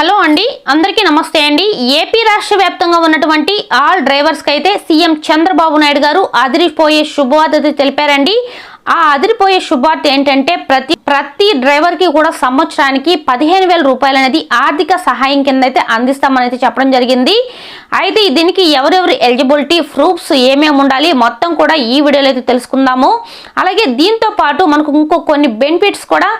Hello అండి అందరికీ నమస్తే అండి. ఏపీ రాష్ట్ర వ్యాప్తంగా ఉన్నటువంటి ఆల్ డ్రైవర్స్కి అయితే సీఎం చంద్రబాబు నాయుడు గారు అదిరిపోయే శుభవార్త తెలిపారండి. ఆ అదిరిపోయే శుభార్త ఏంటంటే ప్రతి ప్రతి డ్రైవర్కి కూడా సంవత్సరానికి పదిహేను వేల రూపాయలు అనేది ఆర్థిక సహాయం కింద అయితే అందిస్తామని అయితే చెప్పడం జరిగింది. అయితే దీనికి ఎవరెవరు ఎలిజిబిలిటీ ప్రూఫ్స్ ఏమేమి ఉండాలి మొత్తం కూడా ఈ వీడియోలో అయితే తెలుసుకుందాము. అలాగే దీంతో పాటు మనకు ఇంకో కొన్ని బెనిఫిట్స్ కూడా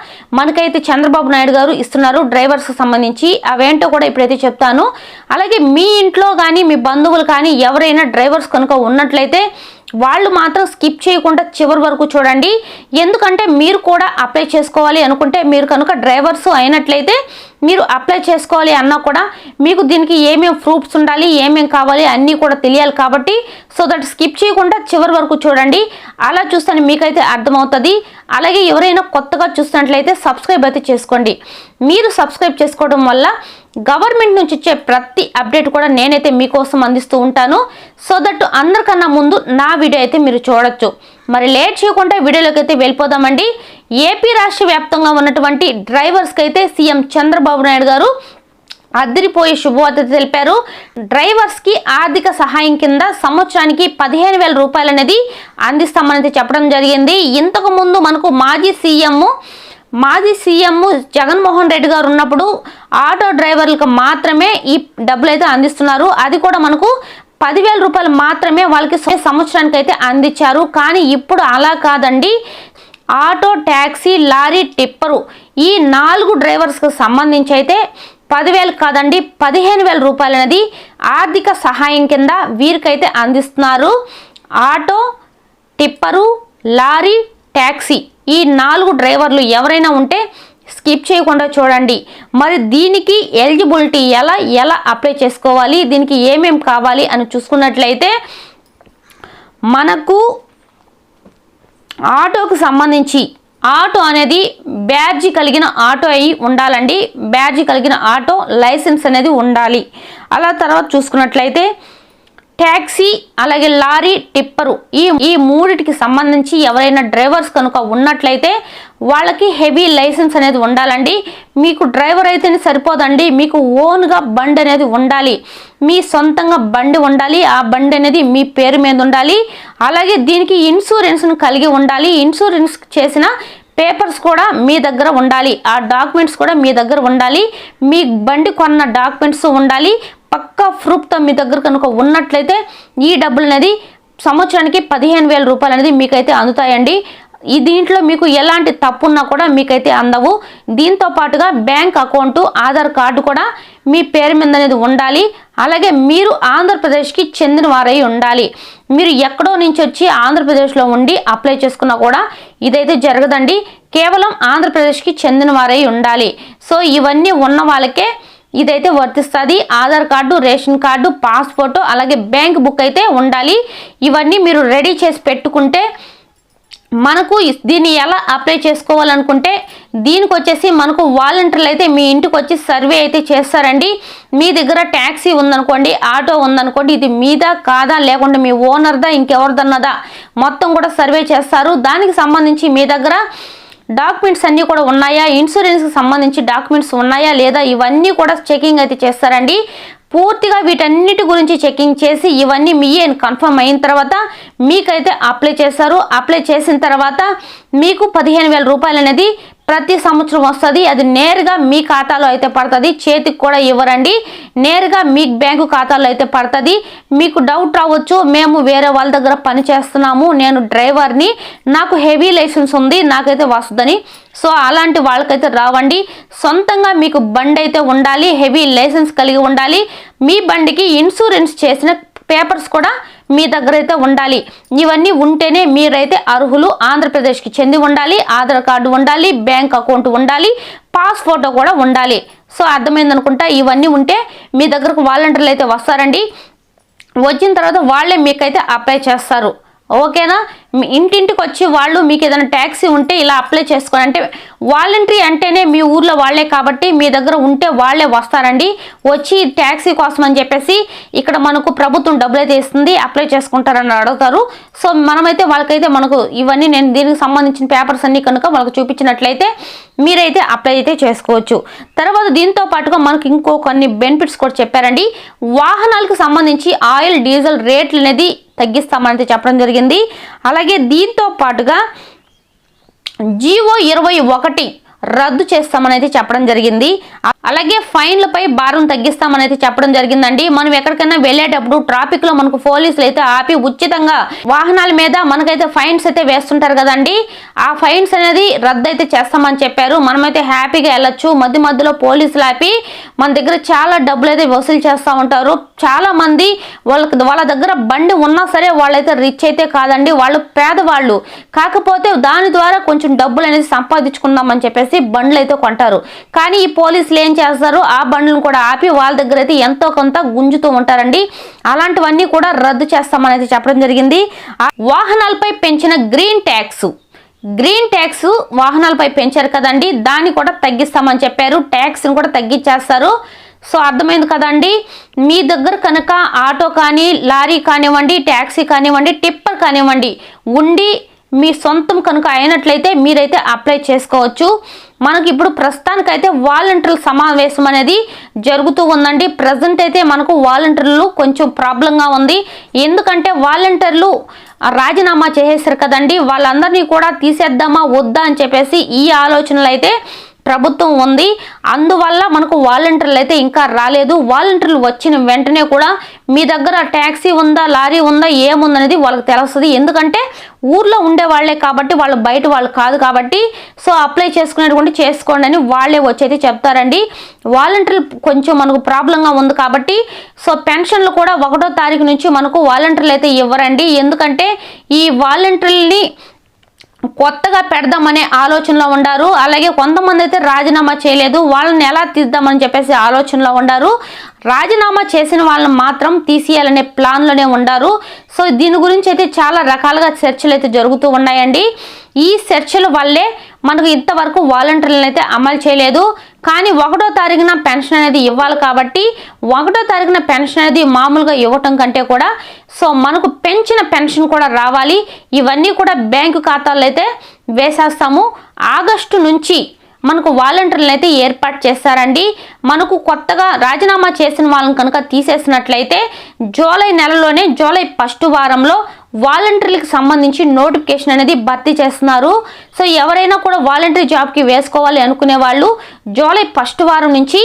మనకైతే చంద్రబాబు నాయుడు గారు ఇస్తున్నారు డ్రైవర్స్కి సంబంధించి. అవేంటో కూడా ఇప్పుడైతే చెప్తాను. అలాగే మీ ఇంట్లో కానీ మీ బంధువులు కానీ ఎవరైనా డ్రైవర్స్ కనుక ఉన్నట్లయితే వాళ్ళు మాత్రం స్కిప్ చేయకుండా చివరి వరకు చూడండి. ఎందుకంటే మీరు కూడా అప్లై చేసుకోవాలి అనుకుంటే మీరు కనుక డ్రైవర్స్ అయినట్లయితే మీరు అప్లై చేసుకోవాలి అన్నా కూడా మీకు దీనికి ఏమేమి ప్రూఫ్స్ ఉండాలి ఏమేం కావాలి అన్నీ కూడా తెలియాలి కాబట్టి సో దట్ స్కిప్ చేయకుండా చివరి వరకు చూడండి. అలా చూస్తే మీకైతే అర్థమవుతుంది. అలాగే ఎవరైనా కొత్తగా చూస్తున్నట్లయితే సబ్స్క్రైబ్ అయితే చేసుకోండి. మీరు సబ్స్క్రైబ్ చేసుకోవడం వల్ల గవర్నమెంట్ నుంచి ఇచ్చే ప్రతి అప్డేట్ కూడా నేనైతే మీకోసం అందిస్తూ ఉంటాను. సో దట్ అందరికన్నా ముందు నా వీడియో అయితే మీరు చూడొచ్చు. మరి లేట్ చేయకుండా వీడియోలోకి అయితే వెళ్ళిపోదామండి. ఏపీ రాష్ట్ర వ్యాప్తంగా ఉన్నటువంటి డ్రైవర్స్కి అయితే సీఎం చంద్రబాబు నాయుడు గారు అద్దరిపోయే శుభవార్త తెలిపారు. డ్రైవర్స్కి ఆర్థిక సహాయం కింద సంవత్సరానికి పదిహేను వేల రూపాయలు అనేది అందిస్తామని చెప్పడం జరిగింది. ఇంతకుముందు మనకు మాజీ సీఎం మాజీ సీఎం జగన్మోహన్ రెడ్డి గారు ఉన్నప్పుడు ఆటో డ్రైవర్లకు మాత్రమే ఈ డబ్బులు అయితే అందిస్తున్నారు. అది కూడా మనకు పదివేల రూపాయలు మాత్రమే వాళ్ళకి సంవత్సరానికి అయితే అందించారు. కానీ ఇప్పుడు అలా కాదండి. ఆటో ట్యాక్సీ లారీ టిప్పరు ఈ నాలుగు డ్రైవర్స్కి సంబంధించి అయితే పదివేలు కాదండి పదిహేను వేల రూపాయలు అనేది ఆర్థిక సహాయం కింద వీరికైతే అందిస్తున్నారు. ఆటో టిప్పరు లారీ ట్యాక్సీ ఈ నాలుగు డ్రైవర్లు ఎవరైనా ఉంటే స్కిప్ చేయకుండా చూడండి. మరి దీనికి ఎలిజిబిలిటీ ఎలా ఎలా అప్లై చేసుకోవాలి దీనికి ఏమేం కావాలి అని చూసుకున్నట్లయితే మనకు ఆటోకు సంబంధించి ఆటో అనేది బ్యాడ్జ్ కలిగిన ఆటో అయి ఉండాలండి. బ్యాడ్జి కలిగిన ఆటో లైసెన్స్ అనేది ఉండాలి. అలా తర్వాత చూసుకున్నట్లయితే ట్యాక్సీ అలాగే లారీ టిప్పరు ఈ ఈ మూడిటికి సంబంధించి ఎవరైనా డ్రైవర్స్ కనుక ఉన్నట్లయితే వాళ్ళకి హెవీ లైసెన్స్ అనేది ఉండాలండి. మీకు డ్రైవర్ అయితేనే సరిపోదండి. మీకు ఓన్గా బండి అనేది ఉండాలి. మీ సొంతంగా బండి ఉండాలి. ఆ బండి అనేది మీ పేరు మీద ఉండాలి. అలాగే దీనికి ఇన్సూరెన్స్ను కలిగి ఉండాలి. ఇన్సూరెన్స్ చేసిన పేపర్స్ కూడా మీ దగ్గర ఉండాలి. ఆ డాక్యుమెంట్స్ కూడా మీ దగ్గర ఉండాలి. మీ బండి కొన్న డాక్యుమెంట్స్ ఉండాలి. పక్కా ప్రూఫ్తో మీ దగ్గర కనుక ఉన్నట్లయితే ఈ డబ్బులు అనేది సంవత్సరానికి పదిహేను వేల రూపాయలు అనేది మీకైతే అందుతాయండి. ఈ దీంట్లో మీకు ఎలాంటి తప్పు ఉన్నా కూడా మీకైతే అందవు. దీంతో పాటుగా బ్యాంక్ అకౌంట్ ఆధార్ కార్డు కూడా మీ పేరు మీద అనేది ఉండాలి. అలాగే మీరు ఆంధ్రప్రదేశ్కి చెందిన వారై ఉండాలి. మీరు ఎక్కడో నుంచి వచ్చి ఆంధ్రప్రదేశ్లో ఉండి అప్లై చేసుకున్నా కూడా ఇదైతే జరగదండి. కేవలం ఆంధ్రప్రదేశ్కి చెందిన వారై ఉండాలి. సో ఇవన్నీ ఉన్న వాళ్ళకే ఇదైతే వర్తిస్తుంది. Aadhaar card ration card passport అలాగే బ్యాంక్ బుక్ అయితే ఉండాలి. ఇవన్నీ మీరు రెడీ చేసి పెట్టుకుంటే మనకు దీన్ని ఎలా అప్లై చేసుకోవాలనుకుంటే దీనికి వచ్చేసి మనకు వాలంటీర్లు అయితే మీ ఇంటికి వచ్చి సర్వే అయితే చేస్తారండి. మీ దగ్గర ట్యాక్సీ ఉందనుకోండి ఆటో ఉందనుకోండి ఇది మీదా కాదా లేకుంటే మీ ఓనర్దా ఇంకెవరిదన్నదా మొత్తం కూడా సర్వే చేస్తారు. దానికి సంబంధించి మీ దగ్గర డాక్యుమెంట్స్ అన్నీ కూడా ఉన్నాయా? ఇన్సూరెన్స్కి సంబంధించి డాక్యుమెంట్స్ ఉన్నాయా లేదా? ఇవన్నీ కూడా చెకింగ్ అయితే చేస్తారండి. పూర్తిగా వీటన్నిటి గురించి చెకింగ్ చేసి ఇవన్నీ మీ కన్ఫర్మ్ అయిన తర్వాత మీకైతే అప్లై చేస్తారు అప్లై చేసిన తర్వాత మీకు పదిహేను వేల రూపాయలు అనేది ప్రతి సంవత్సరం వస్తుంది. అది నేరుగా మీ ఖాతాలో అయితే పడుతుంది. చేతికి కూడా ఇవ్వరండి. నేరుగా మీ బ్యాంకు ఖాతాలో అయితే పడుతుంది. మీకు డౌట్ రావచ్చు. మేము వేరే వాళ్ళ దగ్గర పని చేస్తున్నాము. నేను డ్రైవర్ని. నాకు హెవీ లైసెన్స్ ఉంది. నాకైతే వస్తుందని. సో అలాంటి వాళ్ళకైతే రావండి. సొంతంగా మీకు బండి అయితే ఉండాలి. హెవీ లైసెన్స్ కలిగి ఉండాలి. మీ బండికి ఇన్సూరెన్స్ చేసిన పేపర్స్ కూడా మీ దగ్గర అయితే ఉండాలి. ఇవన్నీ ఉంటేనే మీరైతే అర్హులు. ఆంధ్రప్రదేశ్కి చెంది ఉండాలి ఆధార్ కార్డు ఉండాలి బ్యాంక్ అకౌంట్ ఉండాలి పాస్ ఫోటో కూడా ఉండాలి. సో అర్థమైంది అనుకుంటా ఇవన్నీ ఉంటే మీ దగ్గరకు వాలంటీర్లు అయితే వస్తారండి. వచ్చిన తర్వాత వాళ్ళే మీకైతే అప్లై చేస్తారు. ఓకేనా? ఇంటింటికి వచ్చి వాళ్ళు మీకు ఏదైనా ట్యాక్సీ ఉంటే ఇలా అప్లై చేసుకోండి. అంటే వాలంటరీ అంటేనే మీ ఊర్లో వాళ్ళే కాబట్టి మీ దగ్గర ఉంటే వాళ్ళే వస్తారండి. వచ్చి ట్యాక్సీ కోసం అని చెప్పేసి ఇక్కడ మనకు ప్రభుత్వం డబ్బులు అయితే ఇస్తుంది అప్లై చేసుకుంటారని అడుగుతారు. సో మనమైతే వాళ్ళకైతే మనకు ఇవన్నీ నేను దీనికి సంబంధించిన పేపర్స్ అన్ని కనుక వాళ్ళకి చూపించినట్లయితే మీరైతే అప్లై అయితే చేసుకోవచ్చు. తర్వాత దీంతో పాటుగా మనకి ఇంకో కొన్ని బెనిఫిట్స్ కూడా చెప్పారండి. వాహనాలకు సంబంధించి ఆయిల్ డీజిల్ రేట్లు అనేది తగ్గిస్తామని చెప్పడం జరిగింది. అలాగే దీంతో పాటుగా జీవో ఇరవై ఒకటి రద్దు చేస్తామని అయితే చెప్పడం జరిగింది. అలాగే ఫైన్లపై భారం తగ్గిస్తామని అయితే చెప్పడం జరిగిందండి. మనం ఎక్కడికైనా వెళ్ళేటప్పుడు ట్రాఫిక్లో మనకు పోలీసులు అయితే ఆపి ఉచితంగా వాహనాల మీద మనకైతే ఫైన్స్ అయితే వేస్తుంటారు కదండి. ఆ ఫైన్స్ అనేది రద్దు అయితే చేస్తామని చెప్పారు. మనమైతే హ్యాపీగా వెళ్ళొచ్చు. మధ్య మధ్యలో పోలీసులు ఆపి మన దగ్గర చాలా డబ్బులు అయితే వసూలు చేస్తూ ఉంటారు. చాలా మంది వాళ్ళకి వాళ్ళ దగ్గర బండి ఉన్నా సరే వాళ్ళైతే రిచ్ అయితే కాదండి. వాళ్ళు పేదవాళ్ళు. కాకపోతే దాని ద్వారా కొంచెం డబ్బులు అనేది సంపాదించుకుందామని చెప్పేసి బండ్లు అయితే కొంటారు. కానీ ఈ పోలీసులు ఏం చేస్తారు? ఆ బండ్లను కూడా ఆపి వాళ్ళ దగ్గర అయితే ఎంతో కొంత గుంజుతూ ఉంటారండి. అలాంటివన్నీ కూడా రద్దు చేస్తామని అయితే చెప్పడం జరిగింది. వాహనాలపై పెంచిన గ్రీన్ ట్యాక్స్. గ్రీన్ ట్యాక్స్ వాహనాలపై పెంచారు కదండి. దాన్ని కూడా తగ్గిస్తామని చెప్పారు. ట్యాక్స్ని కూడా తగ్గించేస్తారు. సో అర్థమైంది కదండి. మీ దగ్గర కనుక ఆటో కానీ లారీ కానివ్వండి ట్యాక్సీ కానివ్వండి టిప్పర్ కానివ్వండి ఉండి మీ సొంతం కనుక అయినట్లయితే మీరైతే అప్లై చేసుకోవచ్చు. మనకి ఇప్పుడు ప్రస్తుతానికైతే వాలంటీర్ల సమావేశం అనేది జరుగుతూ ఉందండి. ప్రజెంట్ అయితే మనకు వాలంటీర్లు కొంచెం ప్రాబ్లంగా ఉంది. ఎందుకంటే వాలంటీర్లు రాజీనామా చేసేసారు కదండి. వాళ్ళందరినీ కూడా తీసేద్దామా వద్దా అని చెప్పేసి ఈ ఆలోచనలు అయితే ప్రభుత్వం ఉంది. అందువల్ల మనకు వాలంటీర్లు అయితే ఇంకా రాలేదు. వాలంటీర్లు వచ్చిన వెంటనే కూడా మీ దగ్గర ట్యాక్సీ ఉందా లారీ ఉందా ఏముందనేది వాళ్ళకి తెలుస్తుంది. ఎందుకంటే ఊర్లో ఉండే వాళ్ళే కాబట్టి వాళ్ళు బయట వాళ్ళు కాదు కాబట్టి సో అప్లై చేసుకునేటువంటి చేసుకోండి అని వాళ్ళే వచ్చైతే చెప్తారండి. వాలంటీర్లు కొంచెం మనకు ప్రాబ్లంగా ఉంది కాబట్టి సో పెన్షన్లు కూడా ఒకటో తారీఖు నుంచి మనకు వాలంటీర్లు అయితే ఇవ్వరండి. ఎందుకంటే ఈ వాలంటీర్లని కొత్తగా పెడదామనే ఆలోచనలో ఉండారు. అలాగే కొంతమంది అయితే రాజీనామా చేయలేదు. వాళ్ళని ఎలా తీద్దామని చెప్పేసి ఆలోచనలో ఉండారు. రాజీనామా చేసిన వాళ్ళని మాత్రం తీసేయాలనే ప్లాన్లోనే ఉండారు. సో దీని గురించి అయితే చాలా రకాలుగా చర్చలు అయితే జరుగుతూ ఉన్నాయండి. ఈ చర్చల వల్లే మనకు ఇంతవరకు వాలంటీర్లను అయితే అమలు చేయలేదు. కానీ ఒకటో తారీఖున పెన్షన్ అనేది ఇవ్వాలి కాబట్టి ఒకటో తారీఖున పెన్షన్ అనేది మామూలుగా ఇవ్వటం కంటే కూడా సో మనకు పెంచిన పెన్షన్ కూడా రావాలి. ఇవన్నీ కూడా బ్యాంకు ఖాతాల్లో అయితే వేసేస్తాము. ఆగస్టు నుంచి మనకు వాలంటీర్లను అయితే ఏర్పాటు చేస్తారండి. మనకు కొత్తగా రాజీనామా చేసిన వాళ్ళని కనుక తీసేసినట్లయితే జూలై నెలలోనే జూలై ఫస్ట్ వారంలో వాలంటీర్లకు సంబంధించి నోటిఫికేషన్ అనేది భర్తీ చేస్తున్నారు. సో ఎవరైనా కూడా వాలంటీర్ జాబ్కి వేసుకోవాలి అనుకునే వాళ్ళు జూలై ఫస్ట్ వారం నుంచి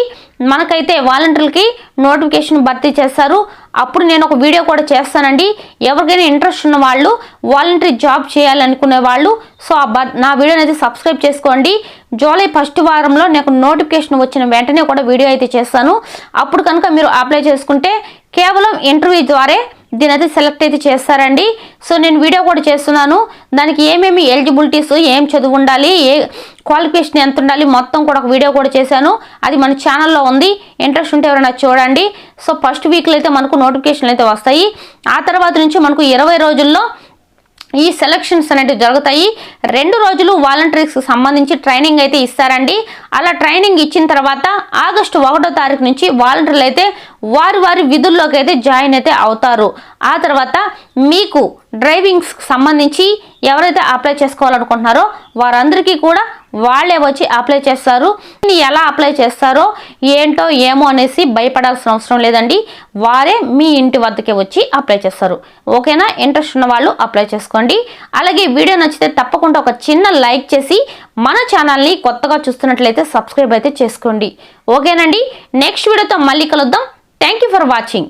మనకైతే వాలంటీర్లకి నోటిఫికేషన్ భర్తీ చేస్తారు. అప్పుడు నేను ఒక వీడియో కూడా చేస్తానండి. ఎవరికైనా ఇంట్రెస్ట్ ఉన్న వాళ్ళు వాలంటరీ జాబ్ చేయాలనుకునే వాళ్ళు సో ఆ బ నా వీడియోని అయితే సబ్స్క్రైబ్ చేసుకోండి. జూలై ఫస్ట్ వారంలో నాకు నోటిఫికేషన్ వచ్చిన వెంటనే కూడా వీడియో అయితే చేస్తాను. అప్పుడు కనుక మీరు అప్లై చేసుకుంటే కేవలం ఇంటర్వ్యూ ద్వారే దీని అయితే సెలెక్ట్ అయితే చేస్తారండి. సో నేను వీడియో కూడా చేస్తున్నాను. దానికి ఏమేమి ఎలిజిబిలిటీస్ ఏం చదువు ఉండాలి ఏ క్వాలిఫికేషన్ ఎంత ఉండాలి మొత్తం కూడా ఒక వీడియో కూడా చేశాను. అది మన ఛానల్లో ఉంది. ఇంట్రెస్ట్ ఉంటే ఎవరైనా చూడండి. సో ఫస్ట్ వీక్లో అయితే మనకు నోటిఫికేషన్లు అయితే వస్తాయి. ఆ తర్వాత నుంచి మనకు ఇరవై రోజుల్లో ఈ సెలక్షన్స్ అనేవి జరుగుతాయి. రెండు రోజులు వాలంటీర్స్కి సంబంధించి ట్రైనింగ్ అయితే ఇస్తారండి. అలా ట్రైనింగ్ ఇచ్చిన తర్వాత ఆగస్టు ఒకటో తారీఖు నుంచి వాలంటీర్లు అయితే వారి వారి విధుల్లోకి అయితే జాయిన్ అయితే అవుతారు. ఆ తర్వాత మీకు డ్రైవింగ్స్ సంబంధించి ఎవరైతే అప్లై చేసుకోవాలనుకుంటున్నారో వారందరికీ కూడా వాళ్ళే వచ్చి అప్లై చేస్తారు. ఎలా అప్లై చేస్తారో ఏంటో ఏమో అనేసి భయపడాల్సిన అవసరం లేదండి. వారే మీ ఇంటి వద్దకే వచ్చి అప్లై చేస్తారు. ఓకేనా? ఇంట్రెస్ట్ ఉన్న వాళ్ళు అప్లై చేసుకోండి. అలాగే వీడియో నచ్చితే తప్పకుండా ఒక చిన్న లైక్ చేసి మన ఛానల్ని కొత్తగా చూస్తున్నట్లయితే సబ్స్క్రైబ్ అయితే చేసుకోండి. ఓకేనండి? నెక్స్ట్ వీడియోతో మళ్ళీ కలుద్దాం. Thank you for watching